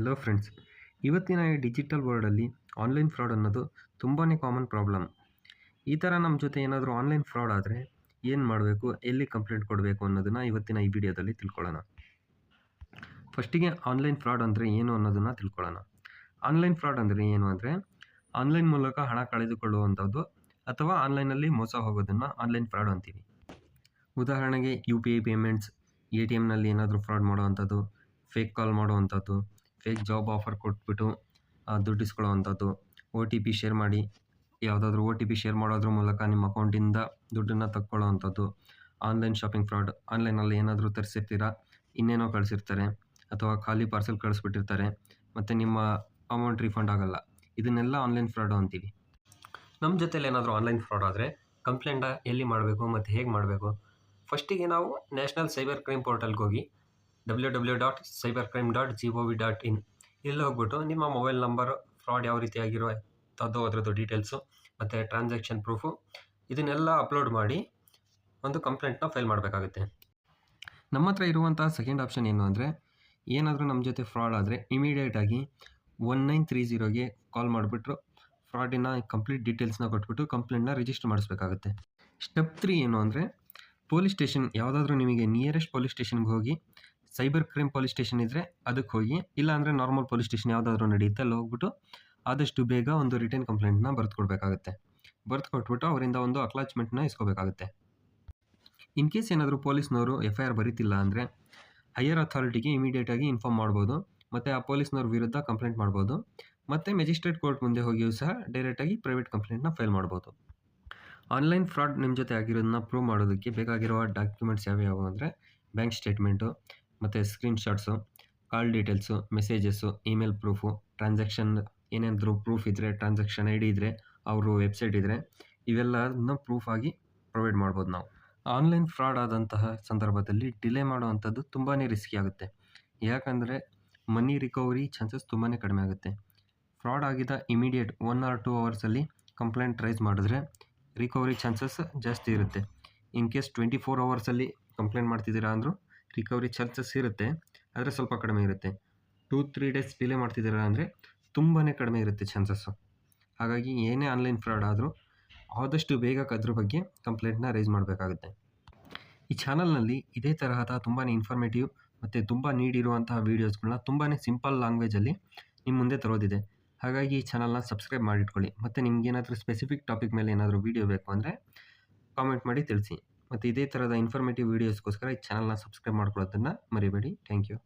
Hello friends ಇವತ್ತಿನ ಈ digital ವರ್ಲ್ಡಲ್ಲಿ online fraud ಅನ್ನೋದು ತುಂಬಾ ಕಾಮನ್ ಪ್ರಾಬ್ಲಮ್ ಈ ಥರ ನಮ್ಮ ಜೊತೆ ಏನಾದರೂ ಆನ್ಲೈನ್ ಫ್ರಾಡ್ ಆದರೆ ಏನು ಮಾಡಬೇಕು, ಎಲ್ಲಿ ಕಂಪ್ಲೇಂಟ್ ಕೊಡಬೇಕು ಅನ್ನೋದನ್ನು ಇವತ್ತಿನ ಈ ವಿಡಿಯೋದಲ್ಲಿ ತಿಳ್ಕೊಳ್ಳೋಣ. ಫಸ್ಟಿಗೆ ಆನ್ಲೈನ್ ಫ್ರಾಡ್ ಅಂದರೆ ಏನು ಅನ್ನೋದನ್ನು ತಿಳ್ಕೊಳ್ಳೋಣ. ಆನ್ಲೈನ್ ಫ್ರಾಡ್ ಅಂದರೆ ಏನು ಅಂದರೆ ಆನ್ಲೈನ್ ಮೂಲಕ ಹಣ ಕಳೆದುಕೊಳ್ಳುವಂಥದ್ದು ಅಥವಾ ಆನ್ಲೈನಲ್ಲಿ ಮೋಸ ಹೋಗೋದನ್ನು ಆನ್ಲೈನ್ ಫ್ರಾಡ್ ಅಂತೀವಿ. ಉದಾಹರಣೆಗೆ U P I payments A T ಎಮ್ನಲ್ಲಿ ಏನಾದರೂ ಫ್ರಾಡ್ ಮಾಡುವಂಥದ್ದು ಫೇಕ್ ಕಾಲ್ ಮಾಡುವಂಥದ್ದು ಫೇಕ್ ಜಾಬ್ ಆಫರ್ ಕೊಟ್ಬಿಟ್ಟು ದುಡ್ಡು ಇಸ್ಕೊಳ್ಳೋವಂಥದ್ದು ಒ ಟಿ ಪಿ ಶೇರ್ ಮಾಡಿ, ಯಾವುದಾದ್ರೂ ಒ ಟಿ ಪಿ ಶೇರ್ ಮಾಡೋದ್ರ ಮೂಲಕ ನಿಮ್ಮ ಅಕೌಂಟಿಂದ ದುಡ್ಡನ್ನು ತಕ್ಕೊಳ್ಳೋವಂಥದ್ದು ಆನ್ಲೈನ್ ಶಾಪಿಂಗ್ ಫ್ರಾಡ್ ಆನ್ಲೈನಲ್ಲಿ ಏನಾದರೂ ತರಿಸಿರ್ತೀರಾ, ಇನ್ನೇನೋ ಕಳಿಸಿರ್ತಾರೆ, ಅಥವಾ ಖಾಲಿ ಪಾರ್ಸೆಲ್ ಕಳಿಸ್ಬಿಟ್ಟಿರ್ತಾರೆ, ಮತ್ತು ನಿಮ್ಮ ಅಮೌಂಟ್ ರಿಫಂಡ್ ಆಗೋಲ್ಲ. ಇದನ್ನೆಲ್ಲ ಆನ್ಲೈನ್ ಫ್ರಾಡು ಅಂತೀವಿ. ನಮ್ಮ ಜೊತೇಲಿ ಏನಾದರೂ ಆನ್ಲೈನ್ ಫ್ರಾಡ್ ಆದರೆ ಕಂಪ್ಲೇಂಟ ಎಲ್ಲಿ ಮಾಡಬೇಕು, ಮತ್ತು ಹೇಗೆ ಮಾಡಬೇಕು? ಫಸ್ಟಿಗೆ ನಾವು ನ್ಯಾಷನಲ್ ಸೈಬರ್ ಕ್ರೈಮ್ ಪೋರ್ಟಲ್ಗೆ ಹೋಗಿ W W dot cyber crime dot G O V dot in ಇಲ್ಲಿ ಹೋಗ್ಬಿಟ್ಟು ನಿಮ್ಮ ಮೊಬೈಲ್ ನಂಬರ್ ಫ್ರಾಡ್ ಯಾವ ರೀತಿ ಆಗಿರೋ ತದ್ದು ಅದರದ್ದು ಡೀಟೇಲ್ಸು ಮತ್ತು ಟ್ರಾನ್ಸಾಕ್ಷನ್ ಪ್ರೂಫು ಇದನ್ನೆಲ್ಲ ಅಪ್ಲೋಡ್ ಮಾಡಿ ಒಂದು ಕಂಪ್ಲೇಂಟ್ನ ಫೈಲ್ ಮಾಡಬೇಕಾಗುತ್ತೆ. ನಮ್ಮ ಹತ್ರ ಇರುವಂಥ ಸೆಕೆಂಡ್ ಆಪ್ಷನ್ ಏನು ಅಂದರೆ, ಏನಾದರೂ ನಮ್ಮ ಜೊತೆ ಫ್ರಾಡ್ ಆದರೆ ಇಮಿಡಿಯೇಟಾಗಿ ಒನ್ ನೈನ್ ತ್ರೀ ಜೀರೋಗೆ ಕಾಲ್ ಮಾಡಿಬಿಟ್ರು ಫ್ರಾಡಿನ ಕಂಪ್ಲೀಟ್ ಡೀಟೇಲ್ಸ್ನ ಕೊಟ್ಬಿಟ್ಟು ಕಂಪ್ಲೇಂಟ್ನ ರಿಜಿಸ್ಟರ್ ಮಾಡಿಸ್ಬೇಕಾಗುತ್ತೆ. ಸ್ಟೆಪ್ ತ್ರೀ ಏನು ಅಂದರೆ ಪೊಲೀಸ್ ಸ್ಟೇಷನ್ ಯಾವುದಾದ್ರೂ ನಿಮಗೆ ನಿಯರೆಸ್ಟ್ ಪೊಲೀಸ್ ಸ್ಟೇಷನ್ಗೆ ಹೋಗಿ ಸೈಬರ್ ಕ್ರೈಮ್ ಪೊಲೀಸ್ ಸ್ಟೇಷನ್ ಇದ್ದರೆ ಅದಕ್ಕೆ ಹೋಗಿ ಇಲ್ಲ ಅಂದರೆ ನಾರ್ಮಲ್ ಪೊಲೀಸ್ ಸ್ಟೇಷನ್ ಯಾವುದಾದ್ರೂ ನಡೆಯುತ್ತೆ, ಅಲ್ಲಿ ಹೋಗ್ಬಿಟ್ಟು ಆದಷ್ಟು ಬೇಗ ಒಂದು ರಿಟರ್ನ್ ಕಂಪ್ಲೇಂಟ್ನ ಬರೆದು ಕೊಡಬೇಕಾಗುತ್ತೆ ಬರೆದು ಕೊಟ್ಬಿಟ್ಟು ಅವರಿಂದ ಒಂದು ಅಕ್ಲಾಚ್ಮೆಂಟ್ನ ಇಸ್ಕೋಬೇಕಾಗುತ್ತೆ. ಇನ್ ಕೇಸ್ ಏನಾದರೂ ಪೊಲೀಸ್ನವರು ಎಫ್ ಐ ಆರ್ ಬರೀತಿಲ್ಲ ಅಂದರೆ, ಹೈಯರ್ ಅಥಾರಿಟಿಗೆ ಇಮಿಡಿಯೇಟಾಗಿ ಇನ್ಫಾರ್ಮ್ ಮಾಡ್ಬೋದು, ಮತ್ತು ಆ ಪೊಲೀಸ್ನವ್ರ ವಿರುದ್ಧ ಕಂಪ್ಲೇಂಟ್ ಮಾಡ್ಬೋದು, ಮತ್ತು ಮೆಜಿಸ್ಟ್ರೇಟ್ ಕೋರ್ಟ್ ಮುಂದೆ ಹೋಗಿಯೂ ಸಹ ಡೈರೆಕ್ಟಾಗಿ ಪ್ರೈವೇಟ್ ಕಂಪ್ಲೇಂಟ್ನ ಫೈಲ್ ಮಾಡ್ಬೋದು. ಆನ್ಲೈನ್ ಫ್ರಾಡ್ ನಿಮ್ಮ ಜೊತೆ ಆಗಿರೋದನ್ನ ಪ್ರೂವ್ ಮಾಡೋದಕ್ಕೆ ಬೇಕಾಗಿರುವ ಡಾಕ್ಯುಮೆಂಟ್ಸ್ ಯಾವ್ಯಾವು ಅಂದರೆ, ಬ್ಯಾಂಕ್ ಸ್ಟೇಟ್ಮೆಂಟು ಮತ್ತು screenshots call details messages email proof transaction ಏನಾದರೂ ಪ್ರೂಫ್ ಇದ್ದರೆ ಟ್ರಾನ್ಸಾಕ್ಷನ್ ಐ ಡಿ ಇದ್ದರೆ ಅವರು ವೆಬ್ಸೈಟ್ ಇದ್ದರೆ ಇವೆಲ್ಲದನ್ನ ಪ್ರೂಫ್ ಆಗಿ ಪ್ರೊವೈಡ್ ಮಾಡ್ಬೋದು ನಾವು. ಆನ್ಲೈನ್ ಫ್ರಾಡ್ ಆದಂತಹ ಸಂದರ್ಭದಲ್ಲಿ ಡಿಲೇ ಮಾಡುವಂಥದ್ದು ತುಂಬಾ ರಿಸ್ಕಿ ಆಗುತ್ತೆ. ಯಾಕಂದರೆ ಮನಿ ರಿಕವರಿ ಚಾನ್ಸಸ್ ತುಂಬಾ ಕಡಿಮೆ ಆಗುತ್ತೆ. ಫ್ರಾಡ್ ಆಗಿದ್ದ ಇಮಿಡಿಯೇಟ್ ಒನ್ ಆರ್ ಟೂ ಅವರ್ಸಲ್ಲಿ ಕಂಪ್ಲೇಂಟ್ ರೈಸ್ ಮಾಡಿದ್ರೆ ರಿಕವರಿ ಚಾನ್ಸಸ್ ಜಾಸ್ತಿ ಇರುತ್ತೆ. ಇನ್ ಕೇಸ್ ಟ್ವೆಂಟಿ ಫೋರ್ ಅವರ್ಸಲ್ಲಿ ಕಂಪ್ಲೇಂಟ್ ಮಾಡ್ತಿದ್ದೀರಾ ಅಂದರೂ ರಿಕವರಿ ಚಾನ್ಸಸ್ ಇರುತ್ತೆ, ಆದರೆ ಸ್ವಲ್ಪ ಕಡಿಮೆ ಇರುತ್ತೆ. ಟೂ, ತ್ರೀ ಡೇಸ್ ಡಿಲೇ ಮಾಡ್ತಿದ್ದೀರಾ ಅಂದರೆ ತುಂಬಾ ಕಡಿಮೆ ಇರುತ್ತೆ ಚಾನ್ಸಸ್ಸು ಹಾಗಾಗಿ ಏನೇ ಆನ್ಲೈನ್ ಫ್ರಾಡ್ ಆದರೂ ಆದಷ್ಟು ಬೇಗ ಅದ್ರ ಬಗ್ಗೆ ಕಂಪ್ಲೇಂಟ್ನ ರೈಸ್ ಮಾಡಬೇಕಾಗುತ್ತೆ. ಈ ಚಾನಲ್ನಲ್ಲಿ ಇದೇ ತರಹದ ತುಂಬಾ ಇನ್ಫಾರ್ಮೇಟಿವ್ ಮತ್ತು ತುಂಬ ನೀಡಿರುವಂತಹ ವೀಡಿಯೋಸ್ಗಳನ್ನ ತುಂಬಾ ಸಿಂಪಲ್ ಲ್ಯಾಂಗ್ವೇಜಲ್ಲಿ ನಿಮ್ಮ ಮುಂದೆ ತರೋದಿದೆ. ಹಾಗಾಗಿ ಈ ಚಾನಲ್ನ ಸಬ್ಸ್ಕ್ರೈಬ್ ಮಾಡಿಟ್ಕೊಳ್ಳಿ. ಮತ್ತು ನಿಮ್ಗೇನಾದರೂ ಸ್ಪೆಸಿಫಿಕ್ ಟಾಪಿಕ್ ಮೇಲೆ ಏನಾದರೂ ವೀಡಿಯೋ ಬೇಕು ಅಂದರೆ ಕಾಮೆಂಟ್ ಮಾಡಿ ತಿಳಿಸಿ. ಮತ್ತು ಇದೇ ಥರದ ಇನ್ಫಾರ್ಮೇಟಿವ್ ವೀಡಿಯೋಸ್ಗೋಸ್ಕರ ಈ ಚಾನಲ್ನ ಸಬ್ಸ್ಕ್ರೈಬ್ ಮಾಡ್ಕೊಳ್ಳೋದನ್ನು ಮರಿಬೇಡಿ. Thank you